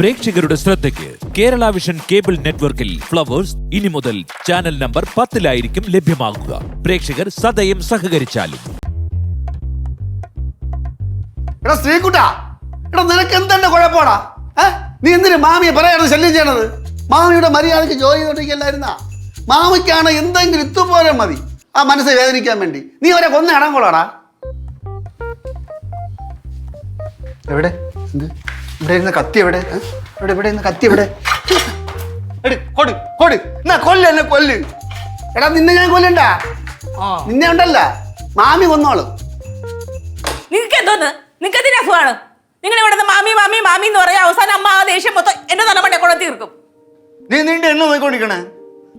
പ്രേക്ഷകരുടെ ശ്രദ്ധയ്ക്ക് Kerala vision cable നെറ്റ്വർക്കിൽ ഫ്ലവേഴ്സ് ഇനി മുതൽ ചാനൽ നമ്പർ പത്തിലായിരിക്കും ലഭ്യമാകുക പ്രേക്ഷകർ സദയം സഹകരിച്ചാലും. എടാ ശ്രീകുട്ടാ എടാ നിനക്ക് എന്തെന്നെ കുഴപ്പമാടാ? ഏ? നീ എന്തിനു മാമിയെ പറയാണ് ശല്യം ചെയ്യണത്? മാമിയുടെ മര്യാദയ്ക്ക് ജോലി ചെയ്തോണ്ടിരിക്കല്ലായിരുന്ന? മാമിക്കാണ് എന്തെങ്കിലും ഇത്തുപോലെ മതി. ആ മനസ്സ് വേദനിക്കാൻ വേണ്ടി. നീ അവരെ കൊന്ന ഇടംകൊള്ളാടാ എവിടെ? എന്ത്? ഇവിടെ ഇരുന്ന് കത്തി എവിടെ? ഇവിടെ ഇവിടെ ഇരുന്ന് കത്തി എവിടെ? കൊടു കൊട്. എന്നാ കൊല്ല് എന്നെ കൊല്ല്. എടാ നിന്നെ ഞാൻ കൊല്ലണ്ട. നിന്നെ ഉണ്ടല്ല. മാമി കൊന്നോളും. നിങ്ങൾക്ക് എന്തോന്ന്? നിങ്ങൾക്ക് എന്തിനാ അസുഖമാണ്? നിങ്ങൾ ഇവിടെ മാമി മാമി മാമി എന്ന് പറയാ അവസാനം അമ്മ ആ ദേഷ്യം മൊത്തം എന്റെ തലമണ്ടെ കൂടെ തീർക്കും. നീ നിന്റെ എണ്ണ നോക്കിക്കൊണ്ടിരിക്കണേ.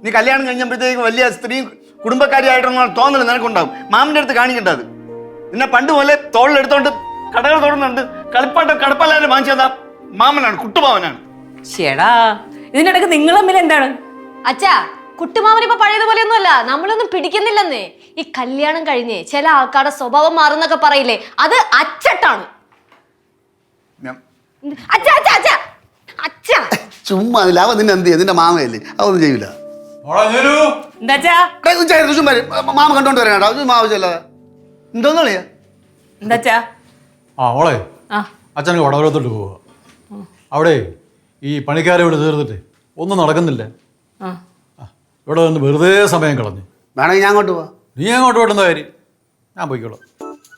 നീ കല്യാണം കഴിഞ്ഞപ്പോഴത്തേക്ക് വലിയ സ്ത്രീ കുടുംബക്കാരി കുടുംബക്കാരിയായിട്ടൊന്നും തോന്നൽ നിനക്കുണ്ടാവും. മാമിന്റെ അടുത്ത് കാണിക്കേണ്ടത് നിന്നെ പണ്ട് പോലെ തോളിലെടുത്തോണ്ട് കടകൾ തുറന്നുണ്ട്. കളിപ്പാട്ടം കടപ്പല്ലാരും വാങ്ങിച്ചതാ മാമനാണ് കുട്ടുമാവനാണ് ചേടാ ഇതിനിടക്ക് നിങ്ങൾ തമ്മിൽ എന്താണ്? അച്ഛാ കുട്ടുമാമൻ ഇപ്പൊ പഴയതുപോലെയൊന്നും അല്ല നമ്മളൊന്നും പിടിക്കുന്നില്ലെന്നേ. ഈ കല്യാണം കഴിഞ്ഞ് ചില ആൾക്കാരുടെ സ്വഭാവം മാറുന്നൊക്കെ പറയില്ലേ? അത് അച്ചട്ടാണ്. അച്ഛാ അച്ഛാ അച്ഛാ. അച്ഛ. ചുമ്മാ അതില്ല അവൻ നിന്നെ എന്ത് ചെയ്യും? നിന്റെ മാമയല്ലേ? അതൊന്നും ചെയ്യില്ല എന്താച്ചാ ചുമ്മാ മാമ കണ്ടോണ്ട് വരാനാ. ചുമ്മാ ആവശ്യമില്ലാതെ. കളിയാ എന്താച്ചാ ആ ഓളെ അച്ഛനക്ക് വടവരത്തോട്ട് പോവുക അവിടെ ഈ പണിക്കാരെ ഇവിടെ തീർന്നിട്ട് ഒന്നും നടക്കുന്നില്ല. ഇവിടെ നിന്ന് വെറുതെ സമയം കളഞ്ഞു. വേണമെങ്കിൽ ഞാൻ അങ്ങോട്ട് പോവാ. നീ അങ്ങോട്ട് വിടുന്ന കാര്യം. ഞാൻ പോയിക്കോളാം.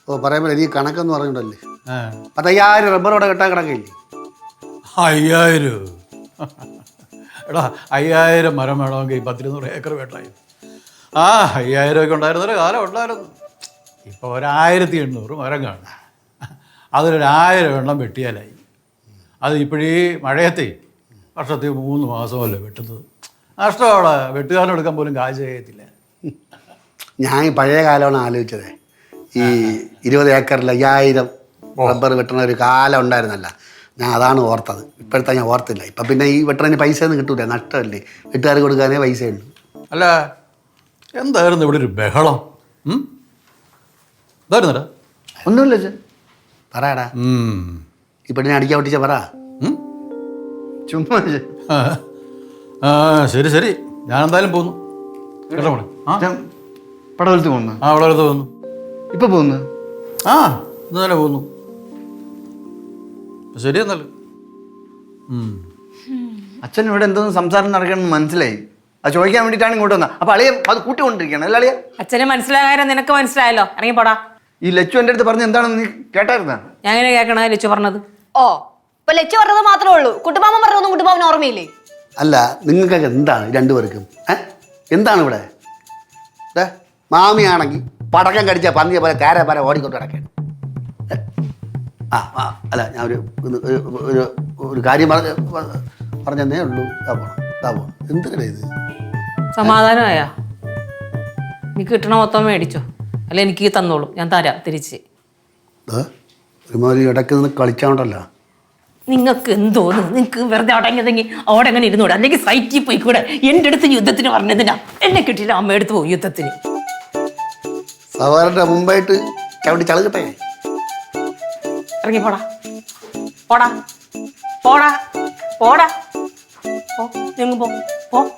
ഓ പറയുമ്പോൾ നീ കണക്കെന്ന് പറഞ്ഞിട്ടല്ലേ? പത്ത് അയ്യായിരം റബ്ബർ അവിടെ കെട്ടാൻ കിടക്കില്ലേ അയ്യായിരം. എടാ അയ്യായിരം മരം വേണമെങ്കിൽ പത്തിരുന്നൂറ് ഏക്കർ വേണ്ടായി ആ അയ്യായിരം ഒക്കെ ഉണ്ടായിരുന്നൊരു കാലം ഉണ്ടായിരുന്നു. ഇപ്പോൾ ഒരായിരത്തി എണ്ണൂറ് മരം കാണും. അതിലൊരു ആയിരം എണ്ണം വെട്ടിയാലായി. അത് ഇപ്പോഴീ മഴയത്തെ വർഷത്തിൽ മൂന്ന് മാസമല്ലേ വെട്ടുന്നത്. നഷ്ടമാണ് വെട്ടുകാരനെടുക്കാൻ പോലും ചെയ്യത്തില്ല ഞാൻ ഈ പഴയ കാലമാണ് ആലോചിച്ചത്. ഈ ഇരുപത് ഏക്കറിൽ അയ്യായിരം റബ്ബർ വെട്ടണ ഒരു കാലം ഉണ്ടായിരുന്നല്ല. ഞാൻ അതാണ് ഓർത്തത്. ഇപ്പോഴത്തെ ഞാൻ ഓർത്തില്ല. ഇപ്പം പിന്നെ ഈ വെട്ടണതിന് പൈസ ഒന്നും കിട്ടൂല. നഷ്ടമല്ലേ? വെട്ടുകാർ കൊടുക്കാനേ പൈസ ഉള്ളൂ അല്ല എന്തായിരുന്നു ഇവിടെ ഒരു ബഹളം? ഒന്നുമില്ല പറയടാ. ഈ പെണ്ണിനെ അടിക്കാൻ പറ്റിച്ച പറ? ചുമ്മാ ആ. ആ ശരി ശരി. ഞാൻ എന്തായാലും പോന്നു. കേട്ടോ ഞാൻ പടവലത്ത് പോകുന്നു. ആ വളരെ പോന്നു ഇപ്പൊ പോകുന്നു. ആ ഇന്നലെ പോന്നു. അപ്പൊ ശരി എന്നല്ലേ അച്ഛൻ ഇവിടെ എന്തോന്ന് സംസാരം നടക്കണമെന്ന് മനസ്സിലായി. അത് ചോദിക്കാൻ വേണ്ടിട്ടാണ് ഇങ്ങോട്ട് വന്നത്. അപ്പൊ അളിയ അത് കൂട്ടിക്കൊണ്ടിരിക്കണം അല്ലേ അളിയ അച്ഛനെ മനസ്സിലാകാൻ നിനക്ക് മനസ്സിലായല്ലോ. ഇറങ്ങി പോടാ ഈ ലച്ചു എന്റെ അടുത്ത് പറഞ്ഞു എന്താണെന്ന് നീ കേട്ടായിരുന്ന? ഞാൻ എങ്ങനെ കേൾക്കണ ലിച്ചു പറഞ്ഞത്? ഓ ഇപ്പൊ ലച്ചു പറഞ്ഞത് മാത്രമേ ഉള്ളൂ. കുട്ടുമാമൻ പറഞ്ഞൊന്നും കുട്ടുമാമൻ ഓർമ്മയില്ലേ? അല്ല നിങ്ങൾക്കൊക്കെ എന്താണ് രണ്ടുപേർക്കും ഏ? എന്താണ് ഇവിടെ? ദേ, മാമിയാണെങ്കിൽ പടക്കം കടിച്ച പന്നിയെ പോലെ കാര പര ഓടിക്കൊണ്ട് കിടക്കുകയാണ് ഏ? ആ ആ, അല്ല ഞാൻ ഒരു ഒരു- ഒരു- ഒരു ഒരു കാര്യം പറഞ്ഞ പറഞ്ഞതേ ഉള്ളൂ. ഇതാ പോണം ഇതാ പോണം. എന്തിനാ ഇത്? സമാധാനമായ? നീ കിട്ടണ മൊത്തം മേടിച്ചോ. അല്ല എനിക്ക് തന്നോളൂ. ഞാൻ തരാം തിരിച്ച്. ഏ? ഒരുമാതിരി ഇടയ്ക്ക് നിന്ന് കളിച്ചാണ്ടല്ലോ. നിങ്ങൾക്ക് എന്തോന്ന് നിങ്ങൾക്ക് വെറുതെ അടങ്ങിയതെങ്കിൽ അവിടെ അങ്ങനെ ഇരുന്നൂടെ? അല്ലെങ്കിൽ സൈറ്റിൽ പോയി കൂടെ എന്റെ അടുത്ത് യുദ്ധത്തിന് പറഞ്ഞതിനാ എന്നെ കിട്ടിയില്ല അമ്മ എടുത്ത് പോയി യുദ്ധത്തിന്. സവാറിന്റെ മുമ്പായിട്ട് ചവിട്ടി ചളുകട്ടെ. ഇറങ്ങി പോടാ. പോടാ. പോടാ. പോടാ. പോ. പോ. പോ.